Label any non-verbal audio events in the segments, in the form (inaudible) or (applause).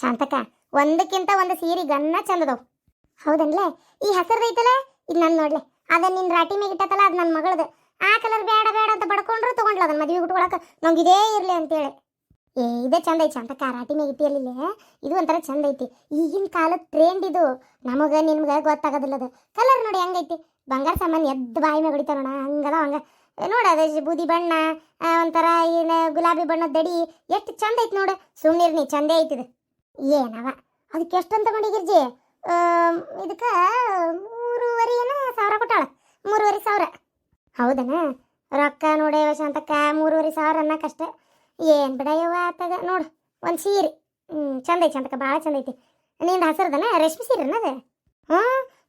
ಶಾಂತಕ ಒಂದಕ್ಕಿಂತ ಒಂದು ಸೀರೆ ಗನ್ನ ಚಂದದವು. ಹೌದನ್ಲೆ? ಈ ಐತಲ್ಲ ಇದು ನನ್ನ ನೋಡ್ಲೆ. ಅದ ನಿನ್ನ ರಾಟಿ ಮೇಲೆ ಇಟ್ಟತಲ್ಲ ಅದು ನನ್ನ ಮಗಳದು. ಆ ಕಲರ್ ಬೇಡ ಬೇಡ ಅಂತ ಬಡ್ಕೊಂಡ್ರು ತಗೊಂಡ್ಲ ಅದನ್ನ ಮದುವೆ ಉಟ್ಕೊಳಕ್ಕೆ ನಂಗೆ ಇದೇ ಇರ್ಲಿ ಅಂತೇಳಿ. ಏ, ಇದೇ ಚಂದ ಐತಿ ಶಾಂತಕ ರಾಟಿ ಮೇಲೆ ಇಟ್ಟಿರಲಿಲ್ಲ ಇದು ಒಂಥರ ಚಂದ ಐತಿ. ಈಗಿನ ಕಾಲದ ಟ್ರೆಂಡ್ ಇದು. ನಮಗೆ, ನಿಮ್ಗೆ ಗೊತ್ತಾಗೋದಿಲ್ಲ ಅದು ಕಲರ್ ನೋಡಿ ಹೆಂಗೈತಿ? ಬಂಗಾರ ಸಾಮಾನು ಎದ್ದು ಬಾಯಿ ಮೇಲೆ ಹೊಡಿತಾರ ನೋಡ ಹಂಗದ ಹಂಗ. ನೋಡ ಅದು ಬೂದಿ ಬಣ್ಣ ಒಂಥರ ಏನು ಗುಲಾಬಿ ಬಣ್ಣದ ದಡಿ. ಎಷ್ಟು ಚಂದ ಐತಿ ನೋಡು. ಸುಮ್ಮನಿರ್ನಿ ಚಂದೇ ಐತಿದು ಏನವ? ಅದಕ್ಕೆ ಎಷ್ಟಂತ ಅಂತ ಗಿರ್ಜಿ? ಇದಕ್ಕೆ ಮೂರುವರೆ ಏನ ಸಾವಿರ ಕೊಟ್ಟಾಳ. ಮೂರುವರೆ ಸಾವಿರ. ಹೌದನ? ರೊಕ್ಕ ನೋಡೆ ಶಾಂತಕ್ಕ, ಮೂರುವರೆ ಸಾವಿರ ಅನ್ನಕ್ಕಷ್ಟೇ ಏನು ಬಿಡ ಯವ್ವ ಆತಾಗ? ನೋಡು, ಒಂದು ಸೀರೆ. ಹ್ಞೂ ಚಂದ ಐತಿ ಚಂದಕ್ಕ ಭಾಳ ಚಂದ ಐತಿ. ನಿಂದ ಹಸಿರದನ? ರೇಷ್ಮೆ ಸೀರೆ ಅನ್ನೋದು ಹ್ಞೂ?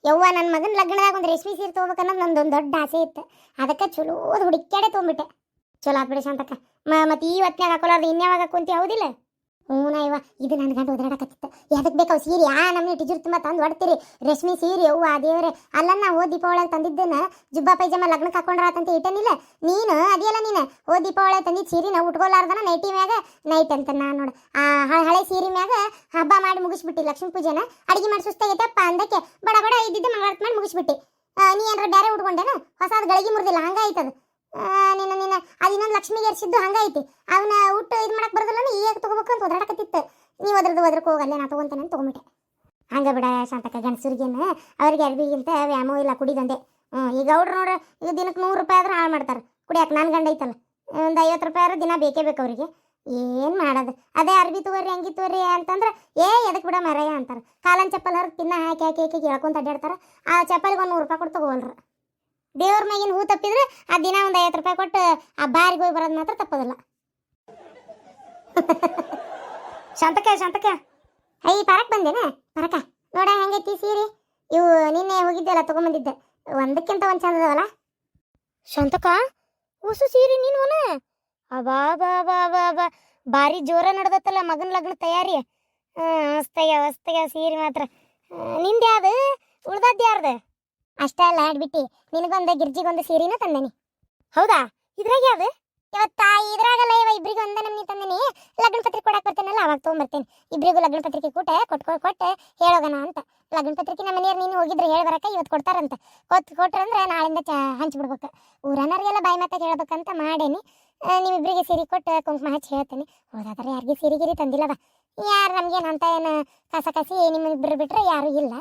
ಯವ್ವ ನನ್ನ ಮಗನ ಲಗ್ನದಾಗ ಒಂದು ರೇಷ್ಮೆ ಸೀರೆ ತೊಗೋಬೇಕನ್ನೋದು ನಂದೊಂದು ದೊಡ್ಡ ಆಸೆ ಇತ್ತು. ಅದಕ್ಕೆ ಚಲೋದು ಹುಡುಕ್ಯಾಡೆ ತೊಗೊಂಬಿಟ್ಟೆ. ಚಲೋ ಆತ್ಬಿಡಿ ಶಾಂತಕ್ಕ. ಮತ್ತೆ ಈ ಹೊತ್ನಾಗ ಹಾಕೊಳ್ಳೋದು ಇನ್ಯಾವಾಗ ಕುಂತಿ ಹೌದಿಲ್ಲ? ಹ್ಞೂ ಇದು ನನ್ನ ಗಂಡ ಒದರಾಡಕತ್ತಿತ್ತು ಎದಕ್ಕೆ ಬೇಕಾವ್ ಸೀರೆ? ಆ ನಮ್ನಿ ಟಿಜುರ್ ತುಂಬ ತಂದು ಹೊಡ್ತೀರಿ ರೇಷ್ಮೆ ಸೀರೆ, ಅವ್ವ ದೇವ್ರೆ. ಅಲ್ಲನ್ನ ಓ ದೀಪಾವಳಿ ತಂದಿದ್ದೇನ ಜುಬ್ಬಾ ಪೈಜಾಮ ಲಗ್ನಕ್ಕೆ ಹಾಕೊಂಡ್ರಾತಂತ ಇಟ್ಟನಿಲ್ಲ. ನೀನು ಅದೇಲ್ಲ ನೀನು. ಓ ದೀಪಾವಳಿ ತಂದಿದ್ದು ಸೀರೆ ನಾವು ಉಟ್ಕೊಲಾರ್ದನ ನೈಟಿ ಮ್ಯಾಗ? ನೈಟ್ ಅಂತ ನಾನು ನೋಡು. ಆ, ಹಳೆ ಸೀರೆ ಮ್ಯಾಗ ಹಬ್ಬ ಮಾಡಿ ಮುಗಿಸ್ಬಿಟ್ಟಿ, ಲಕ್ಷ್ಮೀ ಪೂಜೆನ. ಅಡಿಗೆ ಮಾಡಿ ಸುಸ್ತಾಗೈತಪ್ಪ ಅಂದಕ್ಕೆ ಬಡ ಬಡ ಇದ್ದಿದ್ದು ಮಾಡಿ ಮುಗಿಸ್ಬಿಟ್ಟಿ. ನೀ ಏನಾರ ಬೇರೆ ಉಟ್ಕೊಂಡೇನ? ಹೊಸದು ಗಳಿಗೆ ಮುರಿದಿಲ್ಲ, ಹಂಗಾಯ್ತದ. ನಿನ್ನ ನಿನ್ನ, ಅದು ಇನ್ನೊಂದು ಲಕ್ಷ್ಮಿಗೆ ಎರ್ಸಿದ್ದು ಹಂಗೈತಿ. ಅವನ ಊಟ ಇದು ಮಾಡಕ್ ಬರೋದಿಲ್ಲ ಈಗ ತಗೋಬೇಕು ಅಂತ ಒದರಾಡಕತ್ತಿತ್ತು ನೀವು ಅದ್ರದ್ದು ಒದ್ರಕ್ಕೆ ಹೋಗಲ್ಲ ನಾ ತಗೊಂತೇನೆ ಅಂತ ತಗೊಂಬಿಟ್ಟೆ. ಹಂಗ ಬಿಡ ಶಾಂತಕ ಗಂಡಸರಿಗೇನು ಅವ್ರಿಗೆ ಅರ್ಬಿಗಿಂತ ವ್ಯಾಮೋ ಇಲ್ಲ ಕುಡಿದಂದೆ ಹ್ಞೂ ಈಗ ಗೌಡ್ರು ನೋಡ್ರಿ, ಈಗ ದಿನಕ್ಕೆ ನೂರು ರೂಪಾಯಿ ಆದ್ರೆ ಹಾಳು ಮಾಡ್ತಾರೆ. ಕುಡಿಯಕ್ಕೆ ನನ್ನ ಗಂಡ ಐತಲ್ಲ. ಒಂದು ಐವತ್ತು ರೂಪಾಯಿ ಆದ್ರೆ ದಿನ ಬೇಕೇ ಬೇಕು ಅವರಿಗೆ. ಏನು ಮಾಡೋದು? ಅದೇ ಅರ್ಬಿ ತಗೋರಿ ಹಂಗಿ ತಗೋರಿ ಅಂತಂದ್ರೆ, ಏ ಎದಕ್ಕೆ ಬಿಡ ಮರಯ್ಯ ಅಂತಾರೆ. ಕಾಲನ್ ಚಪ್ಪಲ್ ಹರಿದು ತಿನ್ನ ಹಾಕಿ ಹಾಕಿ ಹಾಕಿ ಹೇಳ್ಕೊಂತ ಅಡ್ಡಾಡ್ತಾರೆ ಆ ಚಪ್ಪಲಿಗೆ ಒಂದು ನೂರು ರೂಪಾಯಿ ಕೊಟ್ಟು ದೇವ್ರ ಮ್ಯಾಗಿನ ಹೂ ತಪ್ಪಿದ್ರೆ ಆ ದಿನ ಒಂದು ಐವತ್ತು ರೂಪಾಯಿ ಕೊಟ್ಟು ಆ ಬಾರಿಗೆ ಹೋಗಿ ಬರೋದು ಮಾತ್ರ ತಪ್ಪೋದಿಲ್ಲ. (laughs) ಶಾಂತಕ ಶಾಂತಕ ಐ ಪರಕ್ ಬಂದೇನ? ಪರಕ, ನೋಡ ಹೆಂಗೈತಿ ಸೀರೆ? ಇವು ನಿನ್ನೆ ಹೋಗಿದ್ದೆಲ್ಲ ತೊಗೊಂಬಂದಿದ್ದೆ. ಒಂದಕ್ಕಿಂತ ಒಂದು ಚಂದ ಅದಾವಲ್ಲ? ಶಾಂತಕ ಹೊಸ ಸೀರೆ ನೀನು ಅಬಾ, ಬಾ ಬಾ ಬಾ ಬಾ. ಭಾರಿ ಜೋರ ನಡೆದತ್ತಲ್ಲ ಮಗನ ಲಗ್ನ ತಯಾರಿ. ಹೊಸ್ತಯ್ಯ ಹೊಸ್ತಯ್ಯ ಸೀರೆ ಮಾತ್ರ. ನಿಂದು ಯಾವ್ದು ಉಳ್ದದ್ದು ಯಾರ್ದು? ಅಷ್ಟೇ ಅಲ್ಲ, ಆಡ್ಬಿಟ್ಟು. ನಿನಗೊಂದು ಗಿರ್ಜಿಗೊಂದು ಸೀರೆನ ತಂದೇನಿ. ಹೌದಾ? ಇದ್ರಾಗ ಯಾವ್ದು? ಇವತ್ತ? ಇದ್ರಾಗಲ್ಲ ಇವ ಇಬ್ರಿಗೂ ಒಂದೇ ನಮ್ನಿ ತಂದೇನಿ. ಲಗ್ನ ಪತ್ರಿಕೆ ಕೊಡಕ್ ಬರ್ತೇನಲ್ಲ, ಅವಾಗ ತೊಗೊಂಬರ್ತೇನೆ. ಇಬ್ರಿಗೂ ಲಗ್ನ ಪತ್ರಿಕೆ ಕೊಟ್ಟೆ ಕೊಟ್ಕೊ ಕೊಟ್ಟೆ, ಹೇಳೋಗಣ ಅಂತ. ಲಗ್ನ ಪತ್ರಿಕೆ ನಮ್ಮ ಮನೆಯವ್ರು ನೀನು ಹೋಗಿದ್ರೆ ಹೇಳಿ ಬರಕ ಇವತ್ತು ಕೊಡ್ತಾರಂತ. ಕೊತ್ ಕೊಟ್ರಂದ್ರೆ ನಾಳಿಂದ ಚ, ಹಂಚ್ಬಿಡ್ಬೇಕು. ಊರನವ್ರಿಗೆಲ್ಲ ಬಾಯಿ ಮಾತಾ ಹೇಳ್ಬೇಕಂತ ಮಾಡೇನಿ. ನೀವಿಬ್ರಿಗೆ ಸೀರೆ ಕೊಟ್ಟು ಕುಂಕುಮ ಹಚ್ಚಿ ಹೇಳ್ತೇನೆ. ಹೋದಾದ್ರೆ ಯಾರಿಗೆ ಸೀರೆ ಗಿರಿ ತಂದಿಲ್ಲವ ಯಾರು ನಮ್ಗೇನು ಅಂತ ಏನು ಕಸ ಕಸಿ ನಿಮ್ಮ ಇಬ್ಬರು ಬಿಟ್ಟರೆ ಯಾರು ಇಲ್ಲ.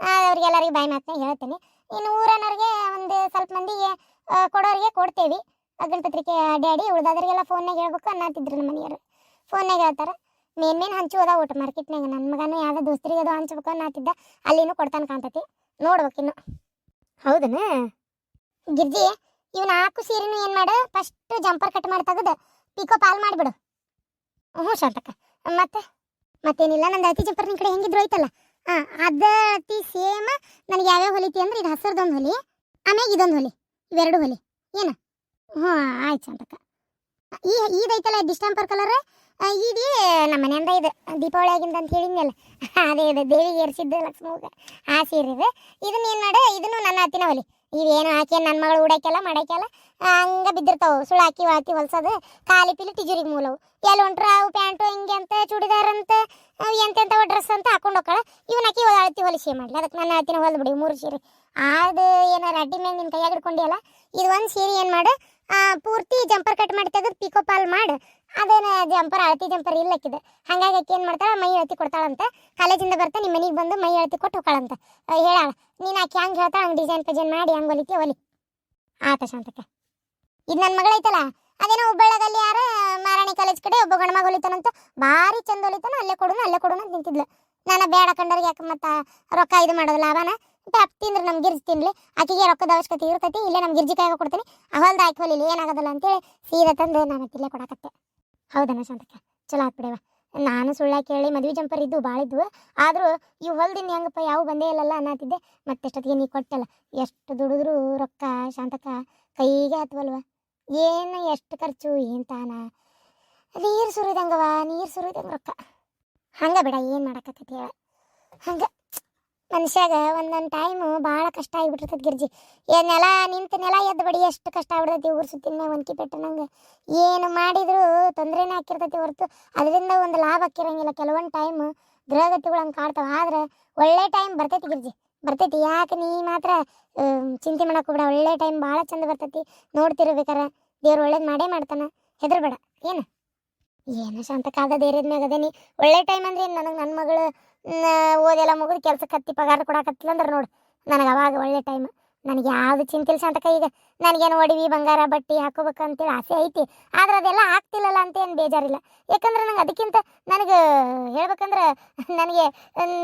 ಅವ್ರಿಗೆಲ್ಲರಿಗೆ ಬಾಯಿ ಮಾತನ್ನ ಹೇಳ್ತೇನೆ. ಇನ್ನು ಊರನವ್ರಿಗೆ ಒಂದು ಸ್ವಲ್ಪ ಮಂದಿಗೆ ಕೊಡೋರಿಗೆ ಕೊಡ್ತೇವಿ. ಪತ್ರಿಕೆ ಡ್ಯಾಡಿ ಉಳ್ದಾದ್ರಿಗೆಲ್ಲ ಫೋನ್ನಾಗ ಹೇಳ್ಬೇಕು ಅನ್ನತ್ತಿದ್ರು ನಮ್ಮ ಮನೆಯವರು. ಫೋನ್ನಾಗ ಹೇಳ್ತಾರೆ ಮೇನ್ ಮೇನ್ ಹಂಚು ಅದ ಒಟ್ಟು ಮಾರ್ಕೆಟ್ನಾಗ ನನ್ನ ಮಗನೂ ಯಾವುದೋ ದೋಸ್ತರಿಗೆ ಅದು ಹಂಚ್ಬೇಕು ಅನ್ನತ್ತಿದ್ದ ಅಲ್ಲಿನೂ ಕೊಡ್ತಾನೆ ಕಾಣ್ತತಿ. ನೋಡ್ಬೇಕಿನ್ನು ಹೌದನ? ಗಿರ್ಜಿ ಇವ್ ನಾಲ್ಕು ಸೀರೆನು ಏನು ಮಾಡು ಫಸ್ಟ್ ಜಂಪರ್ ಕಟ್ ಮಾಡಿ ತೆಗೆದು ಪಿಕೋ ಪಾಲ್ ಮಾಡಿಬಿಡು. ಹ್ಞೂ ಶಾಂತಕ್ಕ ಮತ್ತೆ ಮತ್ತೇನಿಲ್ಲ ನಂದು ಅತಿ ಜಂಪರ್ ನಿನ್ ಕಡೆ ಹೆಂಗಿದ್ರು ಐತಲ್ಲ ಹಾ ಅದ ಅತಿ ಸೇಮ್ ನನಗೆ ಯಾವ್ಯಾವ ಹೊಲಿತಿ ಅಂದ್ರೆ ಇದು ಹಸಿರ್ದೊಂದು ಹೊಲಿ ಆಮೇಲೆ ಇದೊಂದು ಹೊಲಿ, ಇವೆರಡು ಹೊಲಿ. ಏನು? ಹ್ಞೂ ಆಯ್ತು ಚಂದಕ್ಕ ಈ ಇದೈತಲ್ಲ ಡಿಸ್ಟಂಪರ್ ಕಲರ್ ಇಡೀ ನಮ್ಮ ಮನೆಯಿಂದ ಇದು ದೀಪಾವಳಿ ಆಗಿಂದ ಅಂತ ಹೇಳಿದ್ನಲ್ಲ. ಅದೇ ಇದೆ ದೇವಿಗೆ ಏರಿಸಿದ್ದು ಲಕ್ಷ್ಮವ್ಗ ಆ ಸೀರೆ ಇದೆ. ಇದನ್ನ ಏನು ಮಾಡ, ಇದನ್ನು ನನ್ನ ಅತ್ತಿನ ಹೊಲಿ. ಇವೇನು ಹಾಕಿ ನನ್ನ ಮಗಳು ಉಡಕ್ಕೆಲ್ಲ ಮಾಡಕ್ಕೆಲ್ಲ ಹಂಗೆ ಬಿದ್ದಿರ್ತಾವೆ. ಸುಳ್ಳು ಹಾಕಿ ಹಾಕಿ ಹೊಲ್ಸೋದು. ಖಾಲಿ ಪಿಲಿ ಟಿಜುರಿಗೆ ಮೂಲವು. ಎಲ್ಲಿ ಹೊಂಟ್ರ ಅವು ಪ್ಯಾಂಟು, ಹಿಂಗೆ ಅಂತ, ಚೂಡಿದಾರ್ ಅಂತ, ಅವು ಎಂತೆಂಥವ ಡ್ರೆಸ್ ಅಂತ ಹಾಕೊಂಡು ಹೋಗ್ಕಳ ಇವನ್ನ ಹಾಕಿ ಅಳತಿ ಹೊಲಿಸಿ ಮಾಡಲಿ. ಅದಕ್ಕೆ ನನ್ನ ಅಳತಿನ ಹೊಲ್ದು ಬಿಡಿ, ಮೂರು ಸೀರೆ. ಅದು ಏನಾರ ಅಡ್ಡಿ ಮೇಲೆ ನಿನ್ನ ಕೈಯಾಗ ಹಿಡ್ಕೊಂಡಿಯಲ್ಲ, ಇದು ಒಂದು ಸೀರೆ ಏನು ಮಾಡು ಪೂರ್ತಿ ಜಂಪರ್ ಕಟ್ ಮಾಡಿ ತೆಗೆದು ಪಿಕೋ ಪಾಲ್ ಮಾಡು. ಅದೇನ ಜಂಪರ್, ಅಳತಿ ಜಂಪರ್ ಇಲ್ಲಕ್ಕಿದೆ ಹಾಗಾಗಿ ಆಕೆ ಏನು ಮಾಡ್ತಾಳೆ, ಮೈ ಅಳತಿ ಕೊಡ್ತಾಳಂತ. ಕಾಲೇಜಿಂದ ಬರ್ತಾ ನಿಮ್ಮ ಮನೆಗೆ ಬಂದು ಮೈ ಅಳತಿ ಕೊಟ್ಟು ಹೋಗ್ತಾಳಂತ. ಹೇಳಾಳ, ನೀನು ಆಕೆ ಹಂಗೆ ಹೇಳ್ತಾಳೆ, ಹಂಗೆ ಡಿಸೈನ್ ಪಜೆನ್ ಮಾಡಿ, ಹಂಗೆ ಹೊಲಿತಿ, ಹೊಲಿ. ಆತ ಶಾಂತಕ್ಕ. ಇದು ನನ್ನ ಮಗಳೈತಲ್ಲ ಅದೇನೋ ಹುಬ್ಬಳ್ಳದಲ್ಲಿ ಯಾರ, ಮಾರಾಣಿ ಕಾಲೇಜ್ ಕಡೆ ಒಬ್ಬ ಗಣಮಗ ಹೊಲಿತಾನಂತ. ಭಾರಿ ಚಂದ ಹೊಲಿತಾನ, ಅಲ್ಲೇ ಕೊಡೋನು, ಅಲ್ಲೇ ಕೊಡೋಣ ಅಂತ ನಿಂತಿದ್ಲು. ನಾನು ಬೇಡ ಕಂಡವ್ರಿಗೆ ಯಾಕೆ ಮತ್ತೆ ರೊಕ್ಕ ಇದು ಮಾಡೋದು ಲಾಭನ? ಟ್ಯಾಪ್ ತಿಂದ್ರೆ ನಮ್ಮ ಗಿರ್ಜಿ ತಿನ್ಲಿ. ಆಕೆಗೆ ರೊಕ್ಕದ ಅವಶ್ಯಕತೆ ಇರ್ತೈತಿ, ಇಲ್ಲೇ ನಮ್ಮ ಗಿರ್ಜಿ ಕೈಯಾಗ ಕೊಡ್ತೀನಿ ಆ ಆಯ್ಕೆ ಹೊಲಿಲಿ, ಏನಾಗೋದಿಲ್ಲ ಅಂತೇಳಿ ಸೀದಾ ತಂದು ನಾನು ಇಲ್ಲೇ ಕೊಡಕತ್ತೆ. ಹೌದನ ಶಾಂತಕ್ಕ ಚಲೋ ಆತ್ಬಿಡವ ನಾನು ಸುಳ್ಳ ಕೇಳಿ ಮದ್ವೆ ಜಂಪರ್ ಇದ್ದು ಭಾಳ ಇದ್ವು. ಆದರೂ ಈ ಹೊಲ್ದಿನ ಹೆಂಗಪ್ಪ ಯಾವ ಬಂದೇ ಇಲ್ಲಲ್ಲ ಅನ್ನತ್ತಿದ್ದೆ. ಮತ್ತೆಷ್ಟೊತ್ತಿಗೆ ನೀ ಕೊಟ್ಟಲ್ಲ. ಎಷ್ಟು ದುಡಿದ್ರು ರೊಕ್ಕ ಶಾಂತಕ್ಕ ಕೈಗೆ ಹತ್ವಲ್ವ? ಏನು ಎಷ್ಟು ಖರ್ಚು, ಏನು ತಾನ? ನೀರು ಸುರಿದಂಗವ ನೀರು ಸುರಿದಂಗ ರೊಕ್ಕ. ಹಂಗ ಬಿಡ, ಏನು ಮಾಡಕತ್ತೈತಿ ಹೇಳ? ಹಂಗ. ಮನುಷ್ಯಾಗ ಒಂದೊಂದು ಟೈಮು ಭಾಳ ಕಷ್ಟ ಆಗಿಬಿಟ್ಟಿರ್ತದೆ ಗಿರ್ಜಿ. ಏ ನೆಲ, ನಿಂತ ನೆಲ ಎದ್ದು ಬಡಿ ಎಷ್ಟು ಕಷ್ಟ ಆಗ್ಬಿಡ್ತೈತಿ ಊರು ಸುತ್ತಿನ ಒಂದ್ಕಿ ಪೆಟ್ಟು ಏನು ಮಾಡಿದ್ರು ತೊಂದರೆನೇ ಹಾಕಿರ್ತೈತಿ ಹೊರತು. ಅದರಿಂದ ಒಂದು ಲಾಭ ಆಕಿರಂಗಿಲ್ಲ ಕೆಲವೊಂದು ಟೈಮ್ ಗ್ರಹಗತಿಗಳು ಹಂಗೆ ಕಾಡ್ತಾವ ಆದ್ರೆ ಒಳ್ಳೆ ಟೈಮ್ ಬರ್ತೈತಿ ಗಿರ್ಜಿ. ಬರ್ತೈತಿ. ಯಾಕೆ ನೀ ಮಾತ್ರ ಚಿಂತೆ ಮಾಡಕ್ ಹೋಗ್ಬೇಡ. ಒಳ್ಳೆ ಟೈಮ್ ಭಾಳ ಚಂದ ಬರ್ತೈತಿ. ನೋಡ್ತಿರ್ಬೇಕಾರ ದೇವ್ರು ಒಳ್ಳೇದು ಮಾಡೇ ಮಾಡ್ತಾನ. ಹೆದರ್ಬೇಡ. ಏನು? ಏನು ಶಾಂತ ಕಾದ ಧೈರ್ಯದ ಮ್ಯಾಗ ಅದೇನಿ ಒಳ್ಳೆ ಟೈಮ್ ಅಂದ್ರೆ ನನಗೆ ನನ್ನ ಮಗಳು ಓದೆಲ್ಲ ಮುಗಿದು ಕೆಲ್ಸಕ್ಕೆ ಹತ್ತಿ ಪಗಾರ ಕೊಡಾಕತ್ತಿಲ್ಲ ಅಂದ್ರೆ ನೋಡು, ನನಗೆ ಅವಾಗ ಒಳ್ಳೆ ಟೈಮ್ ನನಗೆ ಯಾವ್ದು ಚಿಂತಿಲ್ಲ ಶಾಂತಕ ಈಗ ನನಗೇನು ಒಡವಿ, ಬಂಗಾರ, ಬಟ್ಟೆ ಹಾಕೋಬೇಕು ಅಂತೇಳಿ ಆಸೆ ಐತಿ. ಆದ್ರೆ ಅದೆಲ್ಲ ಆಗ್ತಿಲ್ಲಲ್ಲ ಅಂತ ಏನು ಬೇಜಾರಿಲ್ಲ. ಯಾಕಂದ್ರೆ ನಂಗೆ ಅದಕ್ಕಿಂತ ನನಗೆ ಹೇಳ್ಬೇಕಂದ್ರೆ ನನಗೆ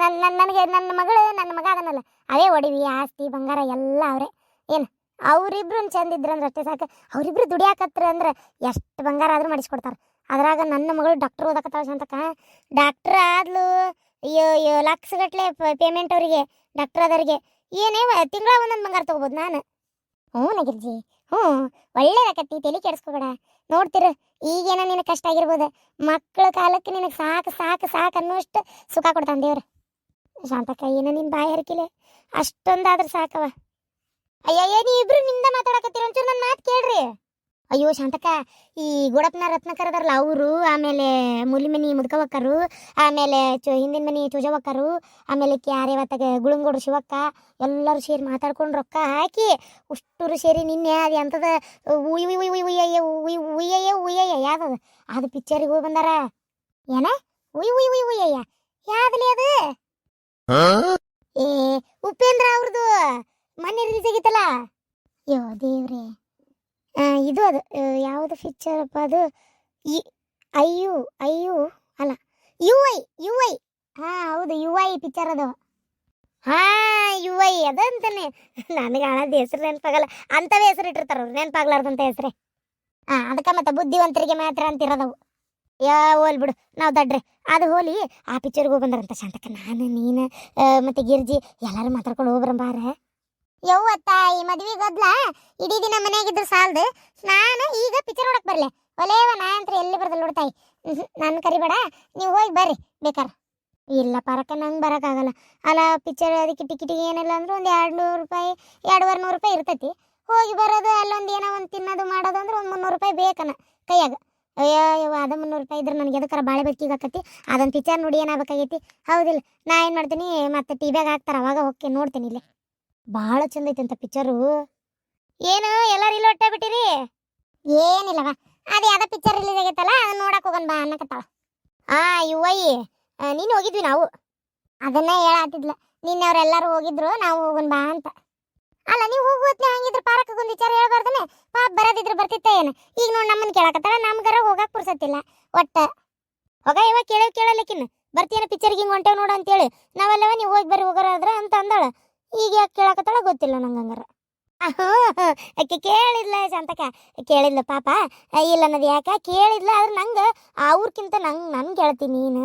ನನ್ನ ನನಗೆ ನನ್ನ ಮಗಳು ನನ್ನ ಮಗ ಅದನ್ನಲ್ಲ ಅವೇ ಒಡವಿ, ಆಸ್ತಿ, ಬಂಗಾರ ಎಲ್ಲ ಅವರೇ. ಏನು ಅವರಿಬ್ರು ಚಂದಿದ್ರು ಅಂದ್ರೆ ಅಷ್ಟೇ ಸಾಕು. ಅವರಿಬ್ರು ದುಡಿಯಾಕತ್ರ ಅಂದ್ರೆ ಎಷ್ಟು ಬಂಗಾರ ಆದರೂ ಮಾಡಿಸ್ಕೊಡ್ತಾರೆ. ಅದ್ರಾಗ ನನ್ನ ಮಗಳು ಡಾಕ್ಟರ್ ಓದಕತ್ತಾಳ ಶಾಂತಕ ಡಾಕ್ಟ್ರ್ ಆದ್ಲು ಅಯ್ಯೋ ಅಯ್ಯೋ, ಲಕ್ಷಗಟ್ಲೆ ಪೇಮೆಂಟ್ ಅವರಿಗೆ ಡಾಕ್ಟರ್ ಅದರಿಗೆ ಏನೇ ತಿಂಗಳ ಒಂದೊಂದು ಬಂಗಾರ ತಗೋಬೋದು ನಾನು. ಹ್ಞೂ ನಗಿರ್ಜಿ ಹ್ಞೂ ಒಳ್ಳೇದಾಕತ್ತಿ ತಲೆ ಕೆಡಿಸ್ಕೋಬೇಡ. ನೋಡ್ತಿರು, ಈಗೇನ ನಿನಗೆ ಕಷ್ಟ ಆಗಿರ್ಬೋದು. ಮಕ್ಕಳ ಕಾಲಕ್ಕೆ ನಿನಗೆ ಸಾಕು ಸಾಕು ಸಾಕು ಅನ್ನೋಷ್ಟು ಸುಖ ಕೊಡ್ತಾನೆ ದೇವ್ರು. ಶಾಂತಕ್ಕ, ಏನೋ ನಿನ್ನ ಬಾಯಿ ಹರಕಿಲೆ? ಅಷ್ಟೊಂದಾದ್ರೆ ಸಾಕವ ಅಯ್ಯಯ್ಯ ನೀ ಇಬ್ರು ನಿಮ್ದ ಮಾತಾಡಕತ್ತೀರ? ಒಂಚೂರು ನನ್ನ ಮಾತು ಕೇಳ್ರಿ. ಅಯ್ಯೋ ಶಾಂತಕ್ಕ ಈ ಗುಡಪ್ಪನ ರತ್ನಕರ್ ಅದಾರಲ್ಲ ಅವರು ಆಮೇಲೆ ಮುಲಿಮನಿ ಮುದ್ಕವಕ್ಕರು ಆಮೇಲೆ ಚೊ ಹಿಂದಿನ ಮನಿ ಚುಜವಕ್ಕರು ಆಮೇಲೆ ಕ್ಯಾರೆ ವತ್ತಗ ಗುಳುಂಗೋಡು ಶಿವಕ್ಕ ಎಲ್ಲರೂ ಸೇರಿ ಮಾತಾಡ್ಕೊಂಡು ರೊಕ್ಕ ಹಾಕಿ ಉಷ್ಟೂರು ಸೇರಿ ನಿನ್ನೆ ಅದು ಎಂಥದ ಉಯ್ ಉಯ್ ಉಯ್ ಉಯ್ಯಯ್ಯ ಉಯ್ ಉಯ್ಯಯ್ಯ ಉಯ್ಯಯ್ಯ ಯಾವ್ದದ ಅದು? ಪಿಕ್ಚರಿಗೆ ಹೋಗಿ ಬಂದಾರ. ಏನ? ಉಯ್ ಉಯ್ ಉಯ್ ಉಯ್ಯಯ್ಯ ಯಾವ್ದಲಿ ಅದು? ಏ ಉಪೇಂದ್ರ ಅವ್ರದ್ದು ಮೊನ್ನೆ ರಿಲೀಸ್ ಆಗಿತ್ತಲ್ಲ? ಅಯ್ಯೋ ದೇವ್ರೆ. ಇದು ಅದು ಯಾವುದು ಅಪ್ಪ ಅದು? ಇ ಅಯ್ಯು ಅಯ್ಯು ಅಲ್ಲ, ಯು, ಐ ಯು, ಐ. ಹಾಂ, ಹೌದು, ಯು, ಐ ಪಿಕ್ಚರ್ ಅದು. ಹಾ, ಯು, ಐ ಅದಂತಾನೆ. ನನಗೆ ಹಣದ ಹೆಸರು ನೆನಪಾಗಲ್ಲ. ಅಂಥವೇ ಹೆಸರು ಇಟ್ಟಿರ್ತಾರೆ ಅವ್ರು, ನೆನಪಾಗ್ಲಾರ್ದಂತ ಹೆಸ್ರೆ. ಹಾಂ ಅದಕ್ಕೆ ಮತ್ತೆ ಬುದ್ಧಿವಂತರಿಗೆ ಮಾತ್ರ ಅಂತಿರೋದವು. ಯಾ, ಹೋಲ್ ಬಿಡು, ನಾವು ದಡ್ರಿ. ಅದು ಹೋಲಿ, ಆ ಪಿಕ್ಚರ್ಗೆ ಹೋಗಿ ಬಂದ್ರಂತ ಶಾಂತಕ್ಕ. ನಾನು, ನೀನು ಮತ್ತೆ ಗಿರ್ಜಿ, ಎಲ್ಲರೂ ಮಾತಾಡ್ಕೊಂಡು ಹೋಗ್ಬರಂಬಾರ ಯವ್ವತ್ತ ಈ ಮದ್ವಿ ಗದ್ಲ ಇಡೀ ದಿನ ಮನೆಯಾಗಿದ್ರು ಸಾಲ್ದು. ನಾನು ಈಗ ಪಿಕ್ಚರ್ ನೋಡಕ್ ಬರ್ಲೆ. ಒಲೇವ ನಾ ಅಂತ ಎಲ್ಲಿ ಬರ್ದಲ್ಲ ನೋಡ್ತಾಯಿ ನನ್ನ ಕರಿಬೇಡ. ನೀವು ಹೋಗಿ ಬರ್ರಿ, ಬೇಕಾರ. ಇಲ್ಲ ಪರಕ, ನಂಗೆ ಬರೋಕ್ಕಾಗಲ್ಲ ಅಲ್ಲ ಪಿಕ್ಚರ್ ಅದಕ್ಕೆ ಟಿಕೆಟಿಗೆ ಏನಿಲ್ಲ ಅಂದ್ರೆ ಒಂದು ಎರಡು ನೂರು ರೂಪಾಯಿ, ಎರಡುವರೆ ನೂರು ರೂಪಾಯಿ ಇರ್ತೈತಿ. ಹೋಗಿ ಬರೋದು, ಅಲ್ಲೊಂದು ಏನೋ ಒಂದು ತಿನ್ನೋದು, ಮಾಡೋದು ಅಂದ್ರೆ ಒಂದು ಮುನ್ನೂರು ರೂಪಾಯಿ ಬೇಕನ ಕೈಯಾಗ. ಅಯ್ಯೋ ಅಯ್ಯೋ ಅದ ಮುನ್ನೂರು ರೂಪಾಯಿ ಇದ್ರೆ ನನಗೆ ಎದಕ್ಕಾರ ಬಾಳೆ ಬೆಕ್ಕಿಗೆ ಆಕತಿ ಅದೊಂದು ಪಿಕ್ಚರ್ ನೋಡಿ ಏನಾಗಬೇಕಾಗೈತಿ? ಹೌದಿಲ್ಲ, ನಾ ಏನು ಮಾಡ್ತೀನಿ, ಮತ್ತೆ ಟಿವ್ಯಾಗ ಹಾಕ್ತಾರೆ, ಅವಾಗ ಹೋಗಿ ನೋಡ್ತೀನಿ ಇಲ್ಲಿ. ಭಾಳ ಚಂದ ಐತೆ ಅಂತ ಪಿಕ್ಚರು ಏನು, ಎಲ್ಲರೂ ಇಲ್ಲಿ ಹೊಟ್ಟೆ ಬಿಟ್ಟಿರಿ? ಏನಿಲ್ಲವ, ಅದು ಯಾವ್ದೋ ಪಿಕ್ಚರ್ ರಿಲೀಸ್ ಆಗೈತಲ್ಲ ಅದನ್ನ ನೋಡಕ್ ಹೋಗನ್ ಬಾ ಅನ್ನಕತ್ತಾಳ. ಆ ಯುವೈ ನೀನು ಹೋಗಿದ್ವಿ ನಾವು. ಅದನ್ನ ಹೇಳಾತಿದ್ಲ, ನಿನ್ನೆ ಹೋಗಿದ್ರು, ನಾವು ಹೋಗೋಣ ಬಾ ಅಂತ. ಅಲ್ಲ, ನೀವು ಹೋಗುವತ್ನೆ ಹಂಗಿದ್ರೆ ಪಾರಕ್ ಒಂದು ವಿಚಾರ ಹೇಳ್ಬಾರ್ದನೆ? ಪಾಪ ಬರೋದಿದ್ರೆ ಬರ್ತಿತ್ತ ಏನು? ಈಗ ನೋಡಿ ನಮ್ಮನ್ನ ಕೇಳಕತ್ತಾಳ, ನಮ್ಗರ ಹೋಗಕ್ ಪುರ್ಸತ್ತಿಲ್ಲ, ಒಟ್ಟ. ಹೋಗ ಇವಾಗ ಕೇಳೋ, ಕೇಳಲಿಕ್ಕಿನ್ನ. ಬರ್ತೀಯನ ಪಿಕ್ಚರ್ಗೆ ಹಿಂಗೆ ಹೊಂಟೇವ್ ನೋಡು ಅಂತೇಳಿ. ನಾವೆಲ್ಲವ, ನೀವು ಹೋಗಿ ಬರ್ರಿ, ಹೋಗೋರಾದ್ರ ಅಂತ ಅಂದಾಳ. ಈಗ ಯಾಕೆ ಕೇಳಕತ್ತಾಳ ಗೊತ್ತಿಲ್ಲ ನಂಗೆ ಹಂಗಾರ ಆಕೆ ಕೇಳಿದ್ಲ ಶಾಂತಕ ಕೇಳಿದ್ಲ, ಪಾಪ, ಇಲ್ಲ ಅನ್ನೋದು ಯಾಕ? ಕೇಳಿದ್ಲ, ಆದ್ರೆ ನಂಗೆ ಅವ್ರಕ್ಕಿಂತ ನಂಗೆ, ನನ್ಗೆ ಕೇಳ್ತೀನಿ ನೀನು.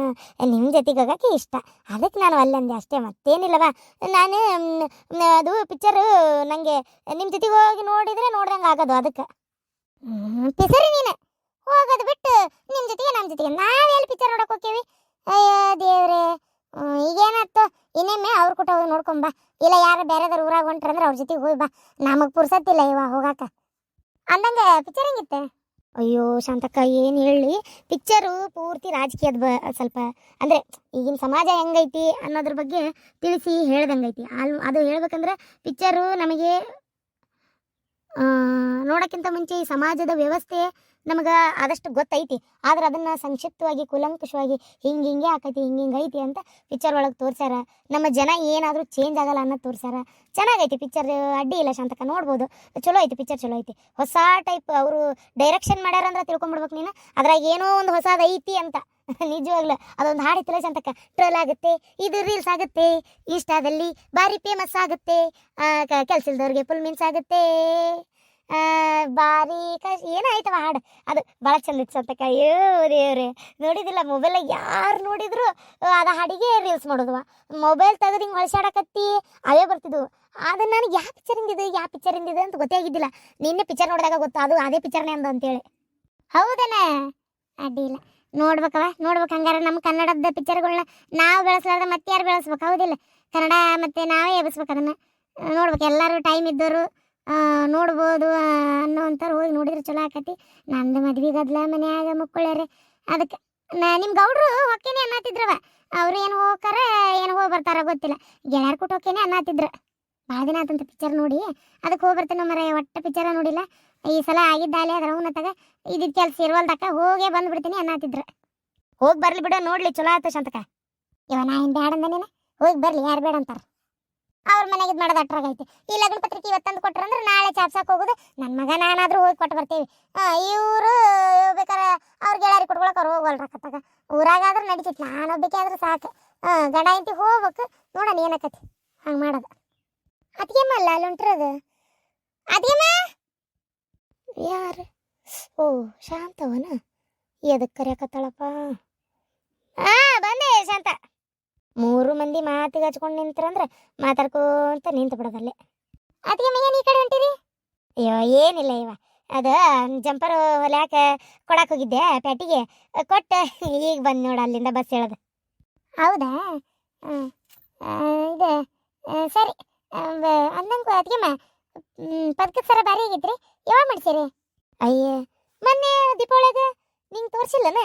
ನಿಮ್ಮ ಜೊತೆಗೆ ಹೋಗಕ್ಕೆ ಇಷ್ಟ. ಅದಕ್ಕೆ ನಾನು ಅಲ್ಲಂದೆ ಅಷ್ಟೇ ಮತ್ತೇನಿಲ್ಲವ. ನಾನು ಅದು ಪಿಕ್ಚರು ನನಗೆ ನಿಮ್ಮ ಜೊತೆಗೆ ಹೋಗಿ ನೋಡಿದರೆ ನೋಡ್ದಂಗೆ ಆಗೋದು ಅದಕ್ಕೆ. ಪಿಸರಿ ನೀನು. ಹೋಗೋದು ಬಿಟ್ಟು ನಿಮ್ಮ ಜೊತೆಗೆ ನಮ್ಮ ಜೊತೆಗೆ. ನಾವೆಲ್ಲಿ ಪಿಕ್ಚರ್ ನೋಡಕ್ಕೆ ಹೋಗ್ತೀವಿ ಅಯ್ಯೋ ದೇವ್ರೆ. ಈಗ ಈಗೇನಾಯ್ತು? ಇನ್ನೊಮ್ಮೆ ಅವ್ರ ಕೂಟ ಹೋಗಿ ನೋಡ್ಕೊಂಬ ಇಲ್ಲ ಯಾರು ಬೇರೆದವ್ರ ಊರಾಗ ಹೊಂಟ್ರಂದ್ರೆ ಅವ್ರ ಜೊತೆಗೆ ಹೋಗಿ ಬಾ. ನಮಗೆ ಪುರ್ಸತ್ತಿಲ್ಲ ಇವ ಹೋಗಾಕ. ಅಂದಂಗೆ ಪಿಕ್ಚರ್ ಹೆಂಗಿತ್ತೆ? ಅಯ್ಯೋ ಶಾಂತಕ್ಕ, ಏನು ಹೇಳಿ ಪಿಕ್ಚರು ಪೂರ್ತಿ ರಾಜಕೀಯದ ಬ, ಸ್ವಲ್ಪ ಅಂದರೆ ಈಗಿನ ಸಮಾಜ ಹೆಂಗೈತಿ ಅನ್ನೋದ್ರ ಬಗ್ಗೆ ತಿಳಿಸಿ ಹೇಳ್ದಂಗೈತಿ. ಅಲ್, ಅದು ಹೇಳ್ಬೇಕಂದ್ರೆ ಪಿಕ್ಚರು ನಮಗೆ ನೋಡೋಕ್ಕಿಂತ ಮುಂಚೆ ಈ ಸಮಾಜದ ವ್ಯವಸ್ಥೆ ನಮಗೆ ಆದಷ್ಟು ಗೊತ್ತೈತಿ. ಆದ್ರೆ ಅದನ್ನು ಸಂಕ್ಷಿಪ್ತವಾಗಿ, ಕುಲಂಕುಷವಾಗಿ ಹಿಂಗೆ ಹಿಂಗೆ ಆಕೈತಿ, ಹಿಂಗೆ ಹಿಂಗೆ ಐತಿ ಅಂತ ಪಿಕ್ಚರ್ ಒಳಗೆ ತೋರ್ಸ್ಯಾರ. ನಮ್ಮ ಜನ ಏನಾದರೂ ಚೇಂಜ್ ಆಗಲ್ಲ ಅನ್ನೋದು ತೋರ್ಸ್ಯಾರ. ಚೆನ್ನಾಗೈತಿ ಪಿಕ್ಚರ್ ಅಡ್ಡಿ ಇಲ್ಲ ಶಾಂತಕ ನೋಡ್ಬೋದು. ಚಲೋ ಐತಿ ಪಿಕ್ಚರ್ ಚಲೋ ಐತಿ. ಹೊಸ ಟೈಪ್ ಅವರು ಡೈರೆಕ್ಷನ್ ಮಾಡ್ಯಾರ ಅಂದ್ರೆ ತಿಳ್ಕೊಂಬಿಡ್ಬೇಕು ನೀನು. ಅದ್ರಾಗ ಏನೋ ಒಂದು ಹೊಸದು ಐತಿ ಅಂತ. (laughs) ನಿಜವಾಗ್ಲೂ. ಅದೊಂದು ಹಾಡು ಇತ್ತಲ್ಲ ಶಾಂತಕ ಟ್ರೋಲ್ ಆಗುತ್ತೆ, ಇದು ರೀಲ್ಸ್ ಆಗುತ್ತೆ, ಇನ್ಸ್ಟಾದಲ್ಲಿ ಭಾರಿ ಫೇಮಸ್ ಆಗುತ್ತೆ ಕೆಲ್ಸ ಇಲ್ದವ್ರಿಗೆ ಫುಲ್ ಮೀನ್ಸ್ ಆಗುತ್ತೆ. ಕಶ್ ಏನಾಯ್ತವ ಹಾಡು? ಅದು ಭಾಳ ಚಂದ ಇತ್ತು ಅಯ್ಯೋ, ದೇವ್ರೆ. ನೋಡಿದಿಲ್ಲ ಮೊಬೈಲ್ ಯಾರು ನೋಡಿದ್ರು ಅದು ಹಾಡಿಗೆ ರೀಲ್ಸ್ ಮಾಡೋದು. ಮೊಬೈಲ್ ತೆಗೆದು ಹಿಂಗೆ ಹೊಳಸಾಡಕತ್ತಿ ಅವೇ ಬರ್ತಿದ್ವು. ಅದು ನನಗೆ ಯಾವ ಪಿಕ್ಚರ್ ಹಿಂದಿದೆ ಯಾವ ಪಿಕ್ಚರ್ ಹಿಂದಿದೆ ಅಂತ ಗೊತ್ತೇ ಆಗಿದ್ದಿಲ್ಲ. ನಿನ್ನೆ ಪಿಕ್ಚರ್ ನೋಡಿದಾಗ ಗೊತ್ತು, ಅದು ಅದೇ ಪಿಕ್ಚರ್ನೇ ಅಂದ ಅಂತೇಳಿ. ಹೌದನ? ಅಡ್ಡಿಲ್ಲ ನೋಡ್ಬೇಕವ ನೋಡ್ಬೇಕು ಹಂಗಾರೆ ನಮ್ಮ ಕನ್ನಡದ ಪಿಕ್ಚರ್ಗಳನ್ನ ನಾವು ಬೆಳೆಸಲಾರ್ದ ಮತ್ತೆ ಯಾರು ಬೆಳೆಸ್ಬೇಕು? ಹೌದಿಲ್ಲ. ಕನ್ನಡ ಮತ್ತು ನಾವೇ ಎಬ್ಬಿಸ್ಬೇಕು ಅದನ್ನ. ನೋಡ್ಬೇಕು, ಎಲ್ಲರೂ ಟೈಮ್ ಇದ್ದವರು ನೋಡ್ಬೋದು ಅನ್ನೋ ಹೋಗಿ ನೋಡಿದ್ರೆ ಚಲೋ ಆಕತಿ. ನಂದು ಮದ್ವೆ ಗದ್ಲ ಮನ್ಯಾಗ ಮುಕ್ಕಳ್ಯಾರೆ. ಅದಕ್ಕೆ, ನಾ ನಿಮ್ಮ ಗೌಡ್ರು ಹೊಕ್ಕೇನೆ ಅನ್ನತ್ತಿದ್ರವ ಅವ್ರು ಏನು ಹೋಗಾರ ಏನು ಹೋಗಿ ಬರ್ತಾರ ಗೊತ್ತಿಲ್ಲ. ಗೆಳೆಯರ್ ಕೊಟ್ಟು ಹೊಕ್ಕೇನೆ ಅನ್ನತ್ತಿದ್ರು ಭಾಳ ದಿನ ಆತಂತ ಪಿಕ್ಚರ್ ನೋಡಿ. ಅದಕ್ಕೆ ಹೋಗಿ ಮರ, ಒಟ್ಟ ಪಿಕ್ಚರ ನೋಡಿಲ್ಲ. ಈ ಸಲ ಆಗಿದ್ದಾಲೆ ಅದ್ರ ಅವನತ್ತಾಗ ಇದಿದ್ ಕೆಲ್ಸ ಇರುವಲ್ದಕ್ಕ ಹೋಗೇ ಬಂದ್ಬಿಡ್ತೀನಿ ಅನ್ನತ್ತಿದ್ರು ಹೋಗಿ ಬರ್ಲಿ ಬಿಡ, ನೋಡ್ಲಿ ಚಲೋ ಆತ ಶಾಂತಕ ಇವ ನಾ ಹಿಂದೆ ಬೇಡ ನೀನು? ಹೋಗಿ ಬರ್ಲಿ, ಯಾರು ಬೇಡ ಅಂತಾರ ಅವ್ರ ಮನೆಗೆ ಇದು ಮಾಡೋದು ಅಟ್ರಾಗೈತಿ ಈ ಲಗ್ನ ಪತ್ರಿಕೆ ಇವತ್ತಂದು ಕೊಟ್ರಂದ್ರೆ ನಾಳೆ ಚಾಪ್ಸಾಕ್ ಹೋಗೋದು. ನನ್ನ ಮಗ ನಾನಾದ್ರೂ ಹೋಗಿ ಕೊಟ್ಟು ಬರ್ತೀವಿ. ಇವರು ಬೇಕಾರೆ ಅವ್ರ ಗೆಳರಿ ಕೊಟ್ಕೊಳಕ್ಕೆ ಅವ್ರು ಹೋಗಲ್ರಕತ್ತಾಗ ಊರಾಗಾದ್ರೂ ನಡಿತೈತಿ. ನಾನು ಆದ್ರೂ ಸಾಕು. ಗಂಡ ಇಂತಿ ಹೋಗ್ಬೇಕು. ನೋಡೋಣ ಏನಕತಿ. ಹಂಗೆ ಮಾಡೋದು. ಅದಕ್ಕೆ ಅಲ್ಲ ಹೊಂಟ್ರದು ಅದ್ಗೆಮ್ಮ ಯಾರು? ಓ, ಶಾಂತವನ? ಎದಕ್ಕೆ ಕರೆಯಕತ್ತಾಳಪ್ಪ? ಹಾಂ ಬಂದೆ ಶಾಂತ. ಮೂರು ಮಂದಿ ಮಾತಿಗೆ ಹಚ್ಕೊಂಡು ನಿಂತ್ರಂದ್ರೆ ಮಾತಾಡ್ಕೊಂತ ನಿಂತು ಬಿಡೋದಲ್ಲಿ. ಅದಕ್ಕೆ ಏನು ಈ ಕಡೆ ಹೊಂಟಿರಿ ಅಯ್ಯೋ, ಏನಿಲ್ಲ ಇವ. ಅದು, ಜಂಪರ್ ಹೊಲ್ಯಾಕ ಕೊಡಕ್ಕೆ ಹೋಗಿದ್ದೆ, ಪ್ಯಾಟಿಗೆ. ಕೊಟ್ಟ, ಈಗ ಬಂದು ನೋಡು ಅಲ್ಲಿಂದ ಬಸ್ ಹೇಳೋದು ಹೌದಾ? ಇದು ಸರಿ. ಅಂದಂಗು ಅದಕ್ಕೆಮ್ಮ ಪದಕದ ಸರ ಬಾರಿ ಆಗಿದ್ರಿ ಯಾವಾಗ ಮಾಡ್ತೀರಿ ಅಯ್ಯ, ಮೊನ್ನೆ ದೀಪಾವಳಿಗ ನಿಂಗೆ ತೋರಿಸಿಲ್ಲನ?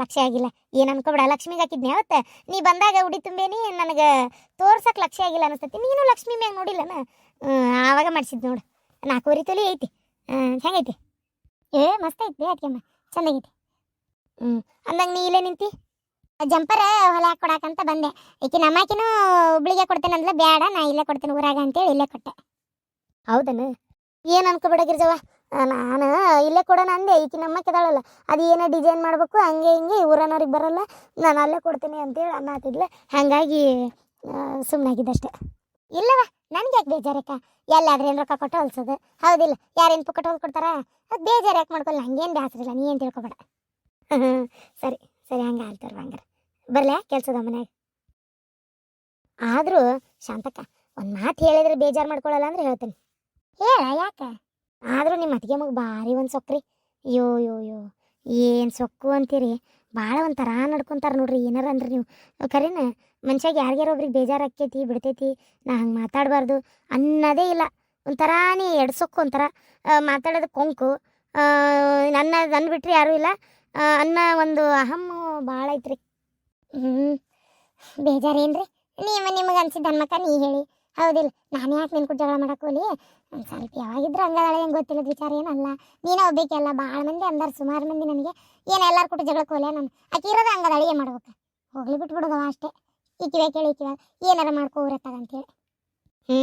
ಲಕ್ಷ್ಯ ಆಗಿಲ್ಲ. ಏನು ಅನ್ಕೋಬೇಡ. ಲಕ್ಷ್ಮಿಗೆ ಹಾಕಿದ್ನಿ ಅವತ್ತು? ನೀ ಬಂದಾಗ ಉಡಿ ತುಂಬೇನಿ, ನನಗೆ ತೋರ್ಸಕ್ಕೆ ಲಕ್ಷ್ಯ ಆಗಿಲ್ಲ ಅನಿಸ್ತತಿ ನೀನು ಲಕ್ಷ್ಮಿ ಮ್ಯಾಗ ನೋಡಿಲ್ಲನ? ಆವಾಗ ಮಾಡಿಸಿದ್ ನೋಡು. ನಾಲ್ಕೂವರೆ ತೊಲಿ ಐತಿ. ಹೆಂಗೈತಿ? ಏ, ಮಸ್ತ್ ಐತಿ ಅದಕ್ಕೆಮ್ಮ ಚೆನ್ನಾಗೈತಿ ಹ್ಞೂ ಅಂದಂಗೆ ನೀ ಇಲ್ಲೇ ನಿಂತಿ. ಜಂಪರ ಹೊಲ ಕೊಡಾಕಂತ ಬಂದೆ. ಈಕಿ ನಮ್ಮಾಕಿನೂ ಹುಬ್ಳಿಗೆ ಕೊಡ್ತೇನೆ ಅಂದ್ಲ ಬೇಡ ನಾ ಇಲ್ಲೇ ಕೊಡ್ತೇನೆ ಊರಾಗ ಅಂತೇಳಿ ಇಲ್ಲೇ ಕೊಟ್ಟೆ. ಹೌದನ? ಏನು ಅನ್ಕೋಬೇಡ ಗಿರ್ಜವ್ವ. ನಾನು ಕೊಡೋಣ ಅಂದೆ ಈಕಿ ನಮ್ಮಕ್ಕಿದಾಳಲ್ಲ ಅದು ಏನೋ ಡಿಸೈನ್ ಮಾಡಬೇಕು, ಹಂಗೆ ಹಿಂಗೆ ಊರನವ್ರಿಗೆ ಬರಲ್ಲ. ನಾನು ಅಲ್ಲೇ ಕೊಡ್ತೀನಿ ಅಂತೇಳಿ ಅನ್ನತ್ತಿದ್ಲ ಹಾಗಾಗಿ ಸುಮ್ಮನಾಗಿದ್ದಷ್ಟೇ ಇಲ್ಲವ ನನಗೆ ಯಾಕೆ ಬೇಜಾರಕ್ಕ ಎಲ್ಲಾದ್ರೂ ಏನು ರೊಕ್ಕ ಕೊಟ್ಟು ಹೊಲ್ಸೋದು? ಹೌದಿಲ್ಲ ಯಾರೇನು ಪುಕ್ಕ ಹೊಲ್ದು ಕೊಡ್ತಾರ? ಅದು ಬೇಜಾರು ಯಾಕೆ ಮಾಡ್ಕೊಲ್ಲ ಹಂಗೇನು ಬೇಸರಿಲ್ಲ ನೀ ಏನು ತಿಳ್ಕೊಬೇಡ. (laughs) ಸರಿ ಸರಿ, ಹಂಗೆ ಆಲ್ತಾರ ಹಂಗಾರೆ. ಬರಲ ಕೆಲ್ಸದ ಮನ್ಯಾಗ? ಆದರೂ, ಶಾಂತಕ್ಕ, ಒಂದು ಮಾತು ಹೇಳಿದ್ರೆ ಬೇಜಾರು ಮಾಡ್ಕೊಳ್ಳಲ್ಲ ಅಂದ್ರೆ ಹೇಳ್ತೀನಿ. ಹೇಳ, ಯಾಕೆ? ಆದರೂ ನಿಮ್ಮ ಅತ್ತಿಗೆ ಮಗ ಭಾರಿ ಒಂದು ಸೊಕ್ರಿ ಅಯ್ಯೋ ಯೋ ಯೋ ಏನು ಸೊಕ್ಕು ಅಂತೀರಿ? ಭಾಳ ಒಂಥರ ನಡ್ಕೊಂತಾರೆ ನೋಡ್ರಿ ಏನಾರ ಅಂದ್ರೆ ನೀವು. ಕರೀನ ಮನುಷ್ಯಾಗ ಯಾರಿಗ್ಯಾರ ಒಬ್ರಿಗೆ ಬೇಜಾರು ಆಕ್ಕೈತಿ ಬಿಡ್ತೈತಿ ನಾ ಹಂಗೆ ಮಾತಾಡಬಾರ್ದು ಅನ್ನೋದೇ ಇಲ್ಲ. ಒಂಥರಾನೇ ಎಡ್ಸೊಕ್ಕು ಒಂಥರ ಆ, ಮಾತಾಡೋದು ಕೊಂಕು. ನನ್ನ ನನ್ನ ಯಾರು ಯಾರೂ ಇಲ್ಲ. ಅನ್ನೋ ಒಂದು ಅಹಮ್ಮು ಭಾಳ ಐತ್ರಿ. ಹ್ಞೂ ಬೇಜಾರೇನ್ರಿ ನೀವು ನಿಮಗೆ ಅನ್ಸಿದ್ದ ಹನ್ಮಕ್ಕ ನೀ ಹೇಳಿ. ಹೌದಿಲ್ಲ, ನಾನು ಯಾಕೆ ನಿನ್ ಕೂಡ ಜಗಳ ಮಾಡಕ್ಕೆ ಹೋಲಿ? ಒಂದು ಸ್ವಲ್ಪ ಯಾವಾಗಿದ್ರು ಹಂಗದಾಳೆ ಹೆಂಗೆ ಗೊತ್ತಿಲ್ಲದ ವಿಚಾರ ಏನಲ್ಲ. ನೀನೇ ಒಬ್ಬೇಕೆಲ್ಲ ಭಾಳ ಮಂದಿ ಅಂದಾರ, ಸುಮಾರು ಮಂದಿ ನನಗೆ. ಏನು ಎಲ್ಲಾರು ಕೂಡ ಜಗಳಕ್ಕೆ ಹೋಲೆ ನಾನು? ಆಕೆ ಇರೋದು ಹಂಗದಾಳೆ ಏನು ಮಾಡ್ಬೇಕು. ಹೋಗ್ಲಿ ಬಿಟ್ಬಿಡೋದವ ಅಷ್ಟೇ. ಈಕಿವೆ ಕೇಳಿ, ಈಕಿವೆ. ಏನಾರ ಮಾಡ್ಕೋ ಊರತ್ತಾಗ ಅಂತೇಳಿ. ಹ್ಞೂ